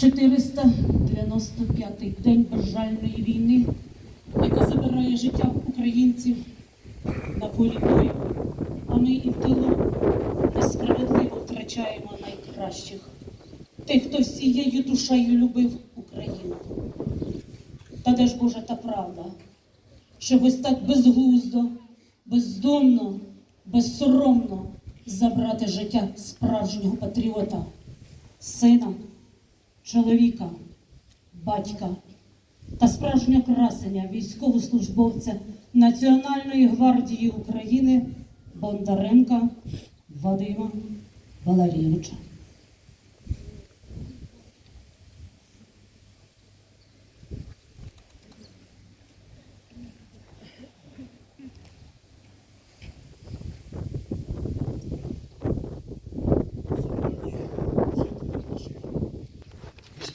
495-й день безжальної війни, яка забирає життя українців на полі бою. А ми і в тилу несправедливо втрачаємо найкращих, тих, хто всією душею любив Україну. Та де ж Божа та правда, щоб ось так безглуздо, бездомно, безсоромно забрати життя справжнього патріота, сина, чоловіка, батька та справжнього красення військовослужбовця Національної гвардії України Бондаренка Вадима Валерійовича.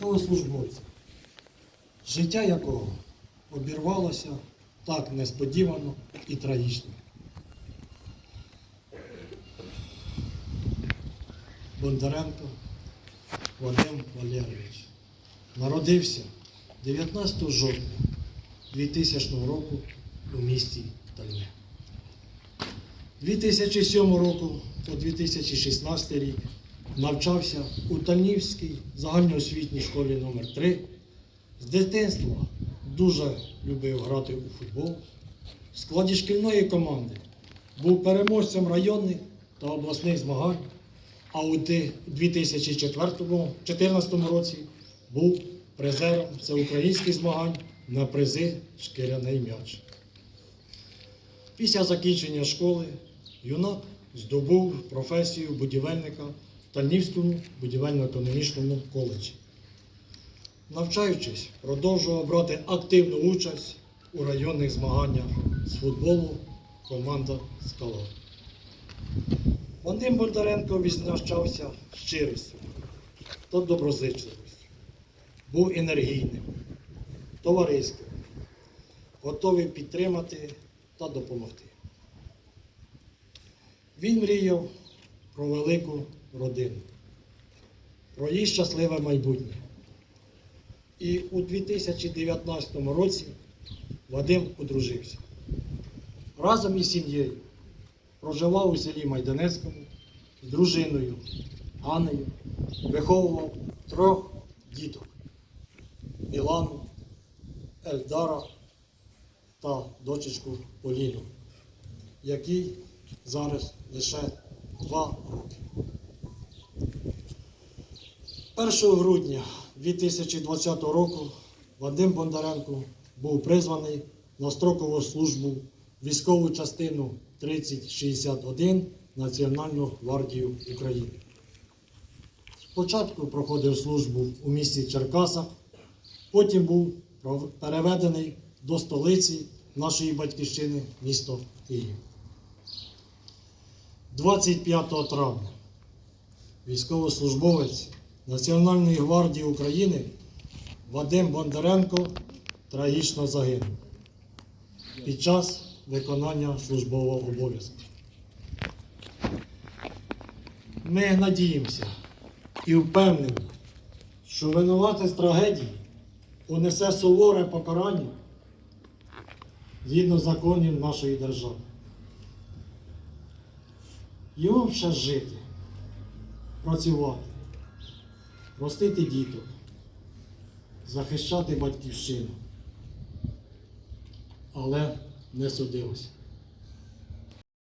Військовослужбовця, життя якого обірвалося так несподівано і трагічно. Бондаренко Вадим Валерійович народився 19 жовтня 2000 року у місті Тальне. 2007 року по 2016 рік навчався у Тальнівській загальноосвітній школі номер 3 З дитинства дуже любив грати у футбол. В складі шкільної команди був переможцем районних та обласних змагань, а у 2014 році був призером всеукраїнських змагань на призи Шкіряний м'яч. Після закінчення школи юнак здобув професію будівельника в Тальнівському будівельно-економічному коледжі. Навчаючись, продовжував брати активну участь у районних змаганнях з футболу команда Скала. Вадим Бондаренко відзначався щирістю та доброзичливістю. Був енергійним, товариським, готовий підтримати та допомогти. Він мріяв про велику родину, про її щасливе майбутнє. І у 2019 році Вадим одружився. Разом із сім'єю проживав у селі Майданецькому з дружиною Аннею, виховував трьох діток Мілану, Ельдара та дочечку Поліну, якій зараз лише два роки. 1 грудня 2020 року Вадим Бондаренко був призваний на строкову службу військову частину 3061 Національну гвардію України. Спочатку проходив службу у місті Черкасах, потім був переведений до столиці нашої батьківщини, місто Київ. 25 травня військовослужбовець Національної гвардії України Вадим Бондаренко трагічно загинув під час виконання службового обов'язку. Ми надіємося і впевнені, що винуватець трагедії понесе суворе покарання згідно законів нашої держави. Йому ще жити, працювати, ростити діток, захищати батьківщину. Але не судилося.